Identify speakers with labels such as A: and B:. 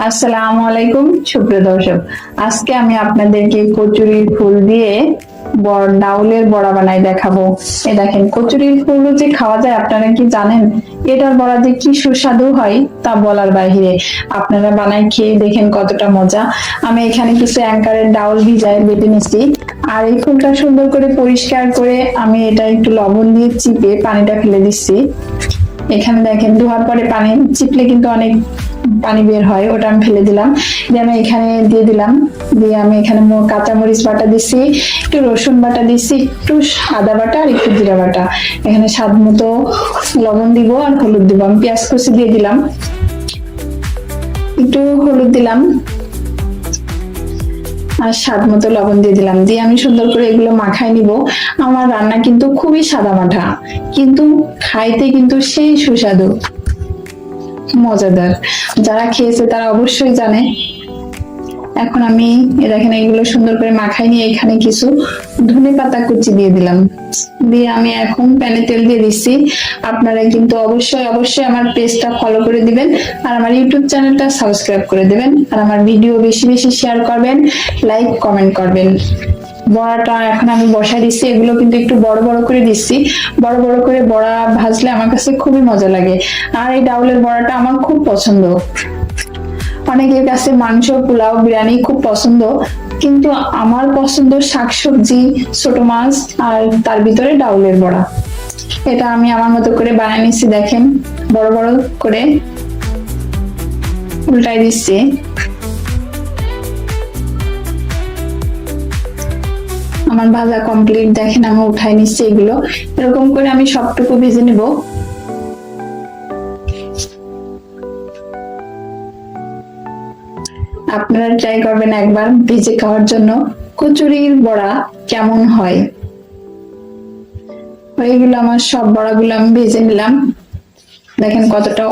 A: আসসালামু আলাইকুম, সুপ্রিয় দর্শক। আজকে আমি আপনাদেরকে কচুরির ফুল দিয়ে বড় ডাউলের বড়া বানাই দেখাবো। এ দেখেন, কচুরির ফুল যে খাওয়া যায়, আপনারা কি জানেন? এটার বড়া যে কি সুস্বাদু হয়, তা বলার বাহিরে। আপনারা বানাই খেয়ে দেখেন কতটা মজা। আমি এখানে কিছু অ্যাঙ্কারের ডাউল ভিজায় বেটে নিচ্ছি। আর এই ফুলটা সুন্দর করে পরিষ্কার করে আমি এটা একটু লবণ দিয়ে চিপে পানিটা ফেলে দিচ্ছি। এখানে দেখেন, ধোয়ার পরে পানি চিপলে কিন্তু অনেক পানি বের হয়, ওটা আমি ফেলে দিলাম। দিয়ে আমি এখানে দিয়ে দিলাম। দিয়ে আমি এখানে মো- কাঁচামরিচ বাটা দিছি, একটু রসুন বাটা দিছি, একটু আদা বাটা আর একটু জিরা বাটা। এখানে স্বাদ মতো লবণ দিব আর হলুদ দিব। আমি পেঁয়াজ কুচি দিয়ে দিলাম। একটু হলুদ দিলাম। আর স্বাদ মতো লবণ দিয়ে দিলাম। দিয়ে আমি সুন্দর করে এগুলো মাখায় নিব। আমার রান্না কিন্তু খুবই সাদা মাঠা কিন্তু খাইতে কিন্তু সেই সুস্বাদু, মজাদার। যারা খেয়েছে তারা অবশ্যই জানে এখন আমি দেখেন এগুলো সুন্দর করে মাখাই নিয়ে এখানে কিছু ধনে পাতা কুচি দিয়ে দিলাম। দিয়ে আমি এখন প্যানে তেল দিয়ে দিচ্ছি। আপনারা কিন্তু অবশ্যই অবশ্যই আমার পেজটা ফলো করে দিবেন আর আমার ইউটিউব চ্যানেলটা সাবস্ক্রাইব করে দিবেন আর আমার ভিডিও বেশি বেশি শেয়ার করবেন লাইক কমেন্ট করবেন। বড়াটা এখন আমি বসাই দিচ্ছি। এগুলো কিন্তু একটু বড় বড় করে দিচ্ছি। বড় বড় করে বড়া ভাজলে আমার কাছে খুবই মজা লাগে। আর এই ডাউলের বড়াটা আমার খুব পছন্দ। অনেকের কাছে মাংস পোলাও, বিরিয়ানি খুব পছন্দ। কিন্তু আমার পছন্দ শাকসবজি ছোট মাছ আর তার ভিতরে ডাউলের বড়া। এটা আমি আমার মতো করে বানিয়ে নিচ্ছি দেখেন। বড় বড় করে উল্টাই দিচ্ছি। আমার ভাজা কমপ্লিট দেখেন আমি উঠাই নিচ্ছি এগুলো। এরকম করে আমি সবটুকু ভেজে নেব। আপনারা ট্রাই করবেন একবার ভিজে খাওয়ার জন্য। কচুরির বড়া কেমন হয়? হয়ে গেল আমার সব বড়াগুলো আমি ভেজে নিলাম। দেখেন কতটা